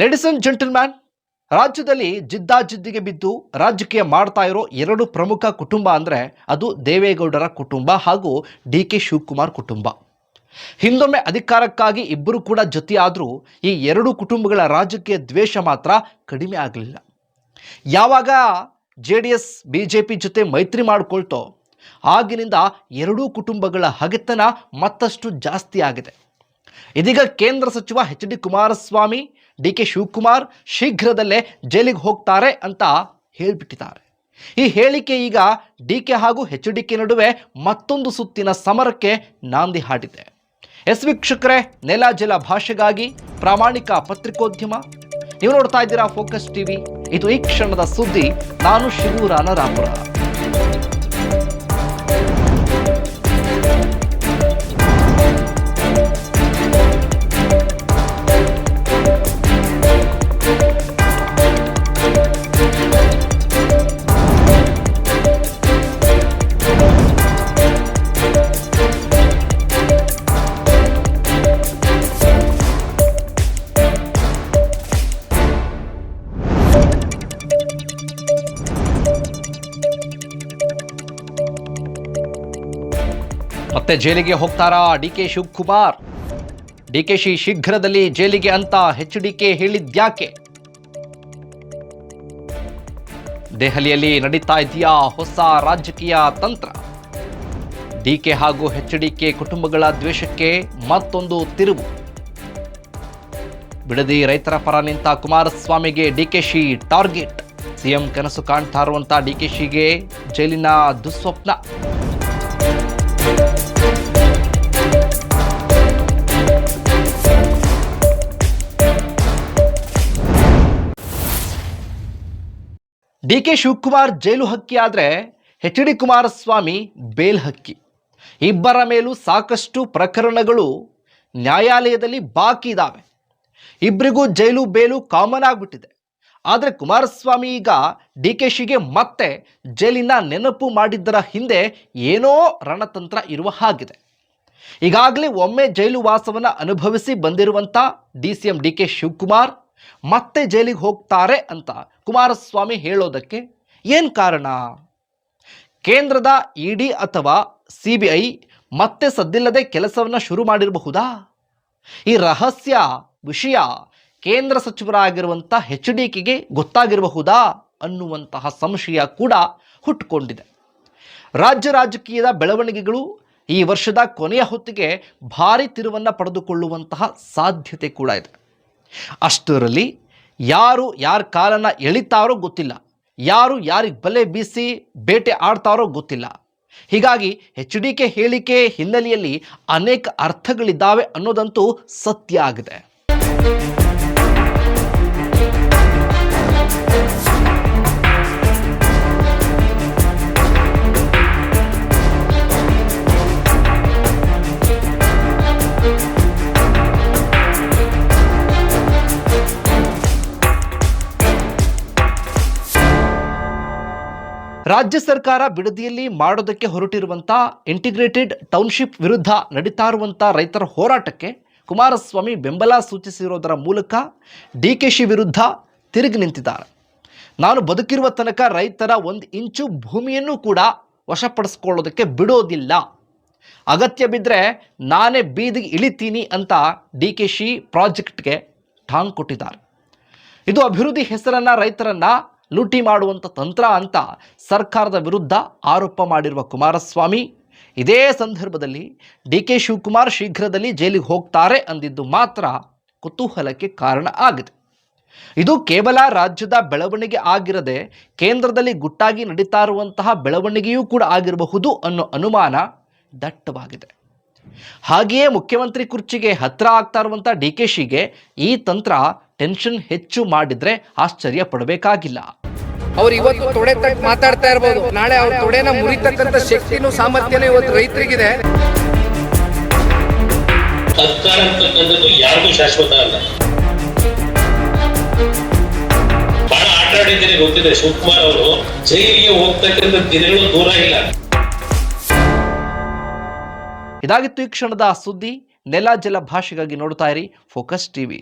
Ladies and gentleman ರಾಜ್ಯದಲ್ಲಿ ಜಿದ್ದಾಜಿದ್ದಿಗೆ ಬಿದ್ದು ರಾಜಕೀಯ ಮಾಡ್ತಾ ಇರೋ ಎರಡು ಪ್ರಮುಖ ಕುಟುಂಬ ಅಂದರೆ ಅದು ದೇವೇಗೌಡರ ಕುಟುಂಬ ಹಾಗೂ ಡಿ ಕೆ ಶಿವಕುಮಾರ್ ಕುಟುಂಬ. ಹಿಂದೊಮ್ಮೆ ಅಧಿಕಾರಕ್ಕಾಗಿ ಇಬ್ಬರು ಕೂಡ ಜೊತೆಯಾದರೂ ಈ ಎರಡು ಕುಟುಂಬಗಳ ರಾಜಕೀಯ ದ್ವೇಷ ಮಾತ್ರ ಕಡಿಮೆ ಆಗಲಿಲ್ಲ. ಯಾವಾಗ J D S, B J P ಜೊತೆ ಮೈತ್ರಿ ಮಾಡಿಕೊಳ್ತೋ ಆಗಿನಿಂದ ಎರಡೂ ಕುಟುಂಬಗಳ ಹಗೆತನ ಮತ್ತಷ್ಟು ಜಾಸ್ತಿ ಆಗಿದೆ. ಇದೀಗ ಕೇಂದ್ರ ಸಚಿವ H D Kumaraswamy D K Shivakumar ಶೀಘ್ರದಲ್ಲೇ ಜೈಲಿಗೆ ಹೋಗ್ತಾರೆ ಅಂತ ಹೇಳಿಬಿಟ್ಟಿದ್ದಾರೆ. ಈ ಹೇಳಿಕೆ ಈಗ ಡಿ ಕೆ ಹಾಗೂ ಹೆಚ್ ಡಿ ಕೆ ನಡುವೆ ಮತ್ತೊಂದು ಸುತ್ತಿನ ಸಮರಕ್ಕೆ ನಾಂದಿ ಹಾಡಿದೆ. ಎಸ್ ವೀಕ್ಷಕರೇ, ನೆಲ ಜಲ ಭಾಷೆಗಾಗಿ ಪ್ರಾಮಾಣಿಕ ಪತ್ರಿಕೋದ್ಯಮ. ನೀವು ನೋಡ್ತಾ ಇದ್ದೀರಾ ಫೋಕಸ್ ಟಿವಿ. ಇದು ಈ ಕ್ಷಣದ ಸುದ್ದಿ. ನಾನು ಶಿವರಾನ ರಾಮುರ ಮತ್ತೆ ಜೈಲಿಗೆ ಹೋಗ್ತಾರಾ D K Shivakumar? D K she ಶೀಘ್ರದಲ್ಲಿ ಜೈಲಿಗೆ ಅಂತ ಹೆಚ್ ಡಿ ಕೆ ಹೇಳಿದ್ಯಾಕೆ ದೆಹಲಿಯಲ್ಲಿ ನಡೀತಾ ಇದೆಯಾ ಹೊಸ ರಾಜಕೀಯ ತಂತ್ರ? ಡಿ ಕೆ ಹಾಗೂ ಹೆಚ್ ಡಿ ಕೆ ಕುಟುಂಬಗಳ ದ್ವೇಷಕ್ಕೆ ಮತ್ತೊಂದು ತಿರುವು. ಬಿಡದಿ ರೈತರ ಪರ ನಿಂತ ಕುಮಾರಸ್ವಾಮಿಗೆ ಡಿಕೆಶಿ ಟಾರ್ಗೆಟ್. ಸಿಎಂ ಕನಸು ಕಾಣ್ತಾ ಇರುವಂತ ಡಿಕೆಶಿಗೆ ಜೈಲಿನ ದುಸ್ವಪ್ನ. ಡಿ ಕೆ ಶಿವಕುಮಾರ್ ಜೈಲು ಹಕ್ಕಿ ಆದರೆ ಎಚ್ ಡಿ ಕುಮಾರಸ್ವಾಮಿ ಬೇಲ್ ಹಕ್ಕಿ. ಇಬ್ಬರ ಮೇಲೂ ಸಾಕಷ್ಟು ಪ್ರಕರಣಗಳು ನ್ಯಾಯಾಲಯದಲ್ಲಿ ಬಾಕಿ ಇದ್ದಾವೆ ಇಬ್ಬರಿಗೂ ಜೈಲು ಬೇಲು ಕಾಮನ್ ಆಗಿಬಿಟ್ಟಿದೆ. ಆದರೆ ಕುಮಾರಸ್ವಾಮಿ ಈಗ ಡಿ ಕೆ ಶಿಗೆ ಮತ್ತೆ ಜೈಲಿನ ನೆನಪು ಮಾಡಿದ್ದರ ಹಿಂದೆ ಏನೋ ರಣತಂತ್ರ ಇರುವ ಹಾಗಿದೆ. ಈಗಾಗಲೇ ಒಮ್ಮೆ ಜೈಲು ವಾಸವನ್ನು ಅನುಭವಿಸಿ ಬಂದಿರುವಂಥ D C M D K Shivakumar ಮತ್ತೆ ಜೈಲಿಗೆ ಹೋಗ್ತಾರೆ ಅಂತ ಕುಮಾರಸ್ವಾಮಿ ಹೇಳೋದಕ್ಕೆ ಏನು ಕಾರಣ? ಕೇಂದ್ರದ ಇಡಿ ಅಥವಾ ಸಿ ಬಿ ಐ ಮತ್ತೆ ಸದ್ದಿಲ್ಲದೆ ಕೆಲಸವನ್ನು ಶುರು ಮಾಡಿರಬಹುದಾ? ಈ ರಹಸ್ಯ ವಿಷಯ ಕೇಂದ್ರ ಸಚಿವರಾಗಿರುವಂಥ ಎಚ್ ಡಿ ಕೆಗೆ ಗೊತ್ತಾಗಿರಬಹುದಾ ಅನ್ನುವಂತಹ ಸಂಶಯ ಕೂಡ ಹುಟ್ಟುಕೊಂಡಿದೆ ರಾಜ್ಯ ರಾಜಕೀಯದ ಬೆಳವಣಿಗೆಗಳು ಈ ವರ್ಷದ ಕೊನೆಯ ಹೊತ್ತಿಗೆ ಭಾರಿ ತಿರುವನ್ನು ಪಡೆದುಕೊಳ್ಳುವಂತಹ ಸಾಧ್ಯತೆ ಕೂಡ ಇದೆ. ಅಷ್ಟರಲ್ಲಿ ಯಾರು ಯಾರ ಕಾಲನ್ನ ಎಳಿತಾರೋ ಗೊತ್ತಿಲ್ಲ. ಯಾರು ಯಾರಿಗೆ ಬಲೆ ಬೀಸಿ ಬೇಟೆ ಆಡ್ತಾರೋ ಗೊತ್ತಿಲ್ಲ. ಹೀಗಾಗಿ ಎಚ್ ಡಿ ಕೆ ಹೇಳಿಕೆ ಹಿನ್ನೆಲೆಯಲ್ಲಿ ಅನೇಕ ಅರ್ಥಗಳಿದ್ದಾವೆ ಅನ್ನೋದಂತೂ ಸತ್ಯ ಆಗಿದೆ. ರಾಜ್ಯ ಸರ್ಕಾರ ಬಿಡದಿಯಲ್ಲಿ ಮಾಡೋದಕ್ಕೆ ಹೊರಟಿರುವಂಥ ಇಂಟಿಗ್ರೇಟೆಡ್ ಟೌನ್ಶಿಪ್ ವಿರುದ್ಧ ನಡೀತಾ ಇರುವಂಥ ರೈತರ ಹೋರಾಟಕ್ಕೆ ಕುಮಾರಸ್ವಾಮಿ ಬೆಂಬಲ ಸೂಚಿಸಿರೋದರ ಮೂಲಕ ಡಿ ಕೆ ಶಿ ವಿರುದ್ಧ ತಿರುಗಿ ನಿಂತಿದ್ದಾರೆ. ನಾನು ಬದುಕಿರುವ ತನಕ ರೈತರ ಒಂದು ಇಂಚು ಭೂಮಿಯನ್ನು ಕೂಡ ವಶಪಡಿಸ್ಕೊಳ್ಳೋದಕ್ಕೆ ಬಿಡೋದಿಲ್ಲ. ಅಗತ್ಯ ಬಿದ್ದರೆ ನಾನೇ ಬೀದಿಗೆ ಇಳಿತೀನಿ ಅಂತ ಡಿ ಕೆ ಶಿ ಪ್ರಾಜೆಕ್ಟ್ಗೆ ಠಾಂಗ್ ಕೊಟ್ಟಿದ್ದಾರೆ. ಇದು ಅಭಿವೃದ್ಧಿ ಹೆಸರನ್ನು ರೈತರನ್ನ ಲೂಟಿ ಮಾಡುವಂಥ ತಂತ್ರ ಅಂತ ಸರ್ಕಾರದ ವಿರುದ್ಧ ಆರೋಪ ಮಾಡಿರುವ ಕುಮಾರಸ್ವಾಮಿ, ಇದೇ ಸಂದರ್ಭದಲ್ಲಿ ಡಿ ಕೆ ಶಿವಕುಮಾರ್ ಶೀಘ್ರದಲ್ಲಿ ಜೈಲಿಗೆ ಹೋಗ್ತಾರೆ ಅಂದಿದ್ದು ಮಾತ್ರ ಕುತೂಹಲಕ್ಕೆ ಕಾರಣ ಆಗಿದೆ. ಇದು ಕೇವಲ ರಾಜ್ಯದ ಬೆಳವಣಿಗೆ ಆಗಿರದೆ ಕೇಂದ್ರದಲ್ಲಿ ಗುಟ್ಟಾಗಿ ನಡೀತಾ ಇರುವಂತಹ ಬೆಳವಣಿಗೆಯೂ ಕೂಡ ಆಗಿರಬಹುದು ಅನ್ನೋ ಅನುಮಾನ ದಟ್ಟವಾಗಿದೆ. ಹಾಗೆಯೇ ಮುಖ್ಯಮಂತ್ರಿ ಕುರ್ಚಿಗೆ ಹತ್ರ ಆಗ್ತಾ ಇರುವಂಥ ಡಿ ಕೆ ಶಿಗೆ ಈ ತಂತ್ರ ಟೆನ್ಷನ್ ಹೆಚ್ಚು ಮಾಡಿದ್ರೆ ಆಶ್ಚರ್ಯ ಪಡಬೇಕಾಗಿಲ್ಲ. ಅವ್ರು ಇವತ್ತು ತೊಡೆ ತಕ್ಕ ಮಾತಾಡ್ತಾ ಇರ್ಬೋದು. ನಾಳೆ ಅವ್ರ ತೊಡೆನ ಮುರಿತಕ್ಕಂತ ಶಕ್ತಿನೂ ಸಾಮರ್ಥ್ಯನೂ ಇವತ್ತು ರೈತರಿಗಿದೆ. ಸರ್ಕಾರ ಅಂತಕ್ಕಂಥದ್ದು ಯಾರಿಗೂ ಶಾಶ್ವತ ಅಲ್ಲ. ಬಹಳ ಆಟ ಆಡಿದ್ದೀನಿ ಗೊತ್ತಿದೆ. ಶಿವಕುಮಾರ್ ಅವರು ಜೈಲಿಗೆ ಹೋಗ್ತಕ್ಕಂಥ ದಿನಗಳು ದೂರ ಇಲ್ಲ. ಇದಾಗಿತ್ತು ಈ ಕ್ಷಣದ ಸುದ್ದಿ. ನೆಲ ಜಲ ಭಾಷೆಗಾಗಿ ನೋಡ್ತಾ ಇರಿ. Focus TV.